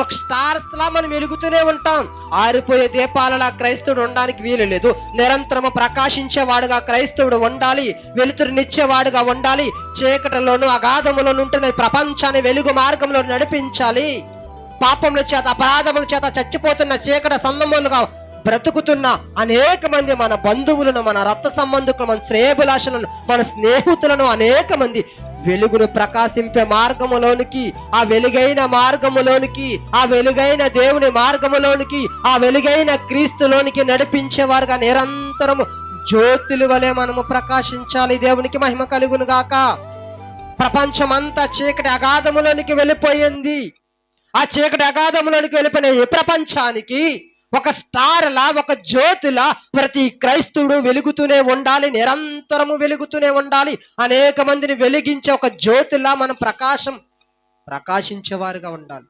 ఒక స్టార్స్ లా మనం వెలుగుతూనే ఉంటాం. ఆరిపోయే దీపాలలా క్రైస్తవుడు ఉండడానికి వీలు లేదు. నిరంతరము ప్రకాశించేవాడుగా క్రైస్తవుడు ఉండాలి. వెలుతురునిచ్చేవాడుగా ఉండాలి. చీకటిలోను అగాధములోను ఉంటున్న ప్రపంచాన్ని వెలుగు మార్గంలో నడిపించాలి. పాపముల చేత అపరాధముల చేత చచ్చిపోతున్న చీకట సందములుగా బ్రతుకుతున్న అనేక మంది మన బంధువులను మన రక్త సంబంధికులు మన శ్రేయభిలాషలను మన స్నేహితులను అనేక మంది వెలుగును ప్రకాశింపే మార్గములోనికి ఆ వెలుగైన మార్గములోనికి ఆ వెలుగైన దేవుని మార్గములోనికి ఆ వెలుగైన క్రీస్తులోనికి నడిపించేవారుగా నిరంతరము జ్యోతులు వలె మనము ప్రకాశించాలి. దేవునికి మహిమ కలుగును గాక. ప్రపంచమంతా చీకటి అగాధములోనికి వెళ్ళిపోయింది. ఆ చీకటి అగాధములోనికి వెళ్ళిపోయిన ఈ ప్రపంచానికి ఒక స్టార్ లా ఒక జ్యోతిలా ప్రతి క్రైస్తవుడు వెలుగుతూనే ఉండాలి నిరంతరము వెలుగుతూనే ఉండాలి. అనేక మందిని వెలిగించే ఒక జ్యోతిలా మనం ప్రకాశం ప్రకాశించేవారుగా ఉండాలి.